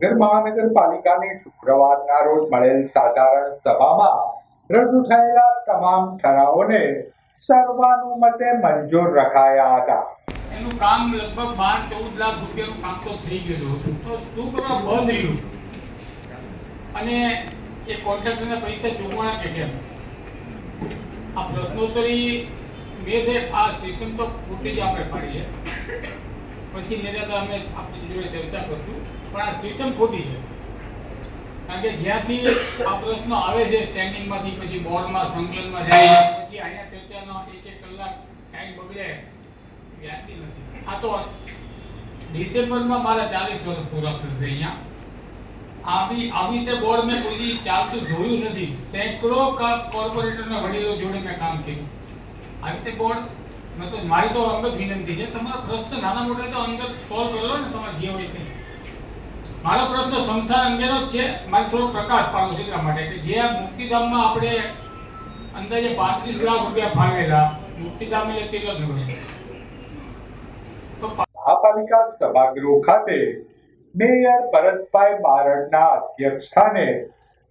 ભાવનગર મહાનગરપાલિકાની શુક્રવારના રોજ મળેલ સાધારણ સભામાં રજૂ થયેલા તમામ ઠરાવોને સર્વાનુમતે મંજૂર રખાયા હતા. એનું કામ લગભગ બાર, ચૌદ લાખ રૂપિયાનું કામ તો થઈ ગયેલું તો શું કરવા બંધ રહ્યું અને એ કોન્ટ્રાક્ટરના પૈસા ચૂકવાના કે કેમ? આ પ્રશ્નોત્તરી મેં છે, આ સિસ્ટમ તો ખોટી જ આપણે પાડી છે પછી નિરાતા અમે આપણી જોડે ચર્ચા કરશું. પણ આ સિસ્ટમ ખોટી છે. કારણ કે જ્યાંથી આ પ્રશ્નો આવે છે સ્ટેન્ડિંગમાંથી પછી બોર્ડમાં, સંકલનમાં જાય, પછી અહીંયા ચર્ચાનો એક એક કલાક ટાઈમ બગડે વ્યાજબી નથી. આ તો ડિસેમ્બરમાં મારા ચાલીસ વર્ષ પૂરા થશે અહીંયા. આવી આવી રીતે બોર્ડ મેં કોઈ ચાલતું જોયું નથી. સેંકડો કોર્પોરેટરના વડીલો જોડે મેં કામ કર્યું. આવી રીતે બોર્ડ તો મારી તો અંગત વિનંતી છે. તમારો પ્રશ્ન નાના મોટા તો અંદર સોલ્વ કરી લો ને તમારે જે હોય તે મારો પ્રશ્ન સંસાર અંગેનો જ છે. મારે થોડો પ્રકાશ પાડવો છે એટલા માટે કે જે આ મુક્તિધામમાં આપણે અંદાજે પાંત્રીસ લાખ રૂપિયા ફાળવેલા મુક્તિધામ એટલે તિરક તો મહાપાલિકા સભાગૃહ ખાતે મેયર ભરતભાઈ બારડના અધ્યક્ષ સ્થાને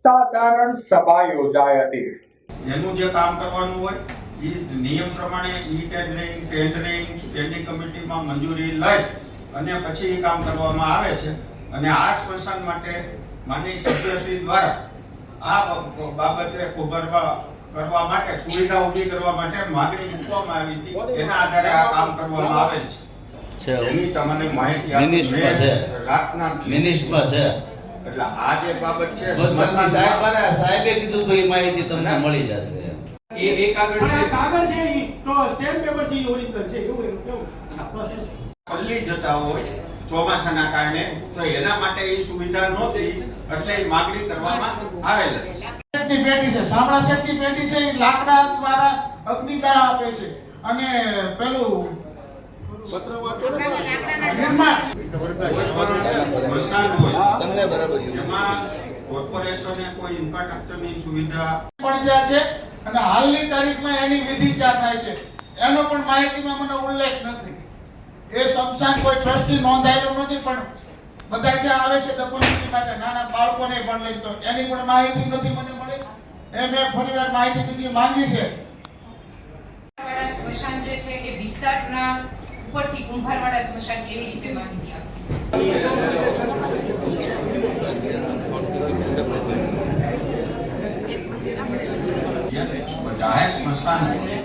સાધારણ સભા યોજાઈ હતી. એનું જે કામ કરવાનું હોય નિયમ પ્રમાણે ઈ ટેન્ડરિંગ ટેન્ડરિંગ સ્ટેન્ડિંગ કમિટીમાં મંજૂરી લઈ અને પછી એ કામ કરવામાં આવે છે. અને આ સ્મશાન માટે માનની સભ્યશ્રી દ્વારા આ બાબતે ખબર કરવા માટે સુવિધા ઊભી કરવા માટે માગણી મૂકવામાં આવી હતી. એના આધારે આ કામ કરવામાં આવે છે. છે. એની તમને માહિતી રાતના મિનિસ્ટમાં છે. એટલે આ જે બાબત છે સાહેબ સાહેબે કીધું તો એ માહિતી તમને મળી જશે. એ એક કાગળ છે. કાગળ છે ઈ તો સ્ટેમ્પ પેપર છે ઈ ઓરિજિનલ છે એવું એનું કેવું? બસ પલ્લી જતા હોય ચોમાસાના કારણે તો એના માટે એ સુવિધા નહોતી એટલે એ માગણી કરવામાં આવેલ હતી. પેટી છે શામળા શક્તિ પેટી છે એ લાકડા દ્વારા અગ્નિદાહ આપે છે. અને પેલું કોર્પોરેશન સ્મશાન હોય તમને બરાબર કોર્પોરેશને કોઈ ઇન્ફ્રાસ્ટ્રક્ચરની સુવિધા પણ જાય છે. અને હાલની તારીખમાં એની વિધિ ક્યાં થાય છે? એનો પણ માહિતીમાં મને ઉલ્લેખ નથી. એ સંસ્થાન કોઈ ટ્રસ્ટી નોંધાયેલું નથી, પણ બધા ત્યાં આવે છે તપસ્વી માટે. નાના બાળકોને પણ લઈ તો એની પણ માહિતી નથી મને મળી. એ મેં ફરીવાર માહિતી બીજી માંગી છે. સ્મશાન જે છે એ વિસ્તારના ઉપરથી કુંભારવાડા સ્મશાન કેવી રીતે માહિતી આપે જાહેર હોય,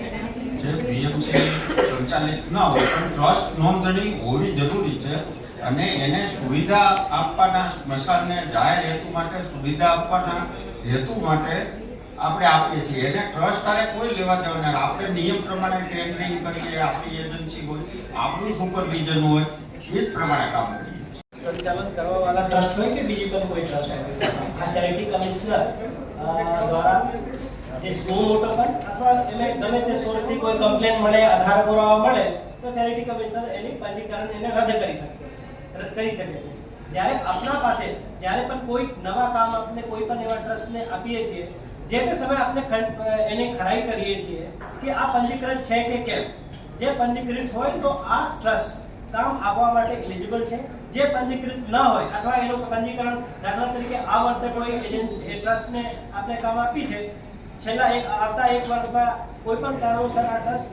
જે બીએમસી સંચાલિત ન હોય પણ ટ્રસ્ટ નોંધણી હોવી જરૂરી છે અને એને સુવિધા આપવાના સ્મશાનને જાહેર હેતુ માટે સુવિધા આપવાના હેતુ માટે આપણે આપીએ છીએ. એને ટ્રસ્ટ તારે કોઈ લેવા દેવાના આપણે નિયમ પ્રમાણે ટેન્ડરિંગ કરીએ આપણી એજન્સી હોય આપણું સુપરવિઝન હોય એ જ પ્રમાણે કામ કરીએ સંચાલન કરવા વાળા ટ્રસ્ટ હોય કે બીજી પણ કોઈ ટ્રસ્ટ હોય? આ ચેરિટી કમિશનર દ્વારા જે શું મોટો પણ અથવા એને ગમે તે સોર્સથી કોઈ કમ્પ્લેન મળે, આધાર પુરાવા મળે, તો ચેરિટી કમિશનર એની પંજીકરણ એને રદ કરી રદ કરી શકે છે. જ્યારે આપના પાસે, જ્યારે પણ કોઈ નવા કામ આપણે કોઈ પણ એવા ટ્રસ્ટને આપીએ છીએ, જે તે સમયે આપણે એની ખરાઈ કરીએ છીએ કે આ પંજીકરણ છે કે કેમ? જે પંજીકૃત હોય તો આ ટ્રસ્ટ કામ આપવા માટે એલિજિબલ છે. જે પંજીકૃત ન હોય, અથવા એનું પંજીકરણ દાખલા તરીકે આ વર્ષે કોઈ એજન્સી ટ્રસ્ટને આપણે કામ આપી છે છેલ્લા એક આવતા એક વર્ષમાં કોઈ પણ કારણોસર આ ટ્રસ્ટ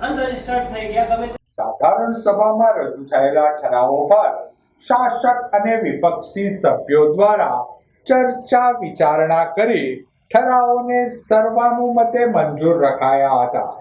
અનરજિસ્ટર્ડ થઈ ગયા. ગમે સાધારણ સભામાં રજૂ થયેલા ઠરાવો પર શાસક અને વિપક્ષી સભ્યો દ્વારા ચર્ચા વિચારણા કરી ઠરાવોને સર્વાનુમતે મંજૂર રખાયા હતા.